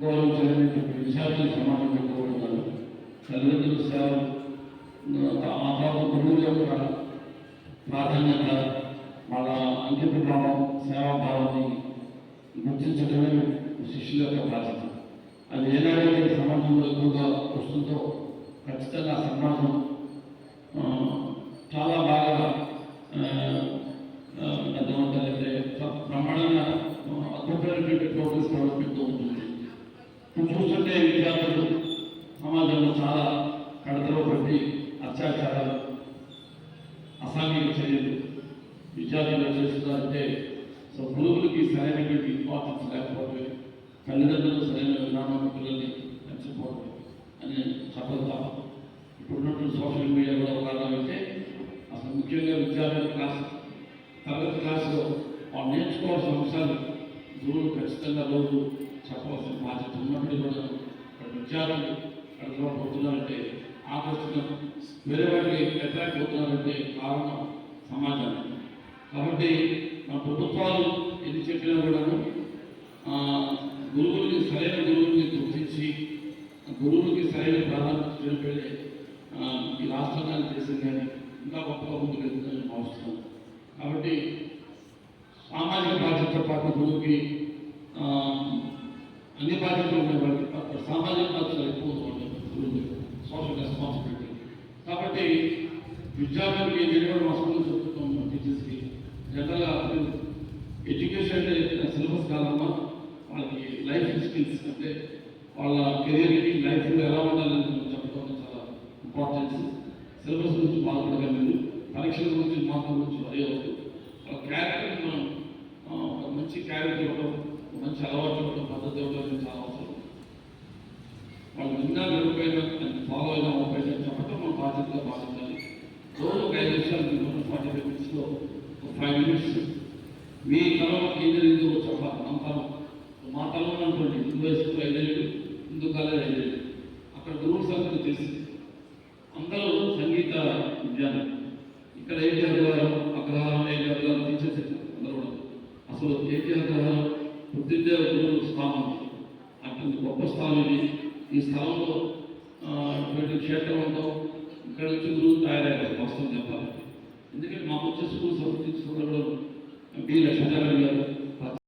గౌరవించినటువంటి విషయాన్ని సమాజం కోరుతున్నారు తల్లిదండ్రుల సేవ ఆ తర్వాత గురువుల యొక్క ప్రాధాన్యత వాళ్ళ అంకిత భావం సేవాభావాన్ని గుర్తించడమే శిష్యుల యొక్క బాధ్యత. అది ఏనాడైతే సమాజంలో ఎక్కువగా వస్తుందో ఖచ్చితంగా సమాజం చాలా బాగా ఆ, ఆ, ప్రమాణంగా అద్భుతమైనటువంటి ప్రోగ్రెస్ డెవలప్మెంట్ ఉంటుంది ఇప్పుడు చూస్తుంటే విద్యార్థులు సమాజంలో చాలా కడతలో అత్యాచారాలు అసాంఘిక చర్యలు విద్యార్థులు చేస్తున్నారంటే సో గురువులకి సరైనటువంటి ఇంపార్టెన్స్ లేకపోవడమే తల్లిదండ్రులు సరైన విధానం పిల్లల్ని పెంచకపోవడం అని చెప్పదు తప్ప. ఇప్పుడున్నటువంటి సోషల్ మీడియా కూడా కారణం అయితే అసలు ముఖ్యంగా విద్యార్థుల క్లాస్ తరగతి క్లాసులో వాళ్ళు నేర్చుకోవాల్సిన అంశాలు గురువులు ఖచ్చితంగా రోజు చెప్పవలసిన బాధ్యత ఉన్నప్పటికీ కూడా విద్యార్థులు ఇక్కడ పోతున్నారంటే ఆకర్షణ వేరే వాటికి అట్రాక్ట్ అవుతున్నారంటే కారణం సమాజం. కాబట్టి మన ప్రభుత్వాలు ఎన్ని చెప్పినా కూడాను ఆ, సరైన గురువుల్ని గుర్తించి గురువులకి సరైన ప్రాధాన్యత తెలిపేదే ఈ రాష్ట్రాన్ని చేసింది కానీ ఇంకా గొప్పగా ముందుకు వెళ్తుందని కాబట్టి సామాజిక బాధ్యత పాటు గురువుకి అన్ని బాధ్యతలు ఉన్నాయి సామాజిక బాధ్యత ఎక్కువ ఉన్నాయి గురువుకి సోషల్ రెస్పాన్సిబిలిటీ కాబట్టి విద్యార్థులకి నేను కూడా చెప్తున్నాం టీచర్స్కి. జనరల్గా ఎడ్యుకేషన్ అంటే సిలబస్ కాదమ్మా. వాళ్ళకి లైఫ్ స్కిల్స్ అంటే వాళ్ళ కెరీర్కి లైఫ్లో ఎలా ఉండాలని చెప్పడం చాలా ఇంపార్టెన్స్ సిలబస్ గురించి బాధపడగలం మీరు పరీక్షల గురించి మార్కుల గురించి వరే అవుతుంది. వాళ్ళ క్యారెక్టర్ మనం ఆ, ఒక మంచి క్యారెక్టర్ ఇవ్వడం మంచి అలవాటు ఇవ్వడం వాళ్ళు ఇంకా విడిపోయినా ఫాలో అయినా అవ్వకపోయినా చెప్పడం మన బాధ్యతగా భావించాలి రోజు ఒక ఐదు నిమిషాలు మీరు ఫార్టీ ఫైవ్ మినిట్స్లో ఒక ఫైవ్ మినిట్స్ మీ తరం ఏం జరిగిందో చెప్పాలి మన తరం మా తరం అనుకోండి హిందూ వయసుకు ఐదేళ్ళు హిందూ కాలేజ్ ఐదేళ్ళు అక్కడ గురువు అందరూ తెలిసింది అందరూ సంగీత విద్యార్థి ఇక్కడ ఏంటి అగ్రహారం అగ్రహారం ఏంటి అగ్రహారం తీసేసారు అందరూ కూడా. అసలు ఏంటి అగ్రహారం బుద్ధిదే గురువు స్థానం. అటువంటి గొప్ప స్థానం ఇది. ఈ స్థలంలో ఆ, ఇటువంటి క్షేత్రం ఉంటాం ఇక్కడ నుంచి గురువు తయారయ్యారు వాస్తవం చెప్పాలి ఎందుకంటే మా వచ్చే స్కూల్ సంబంధించిన బి లక్ష్మీనారాయణ గారు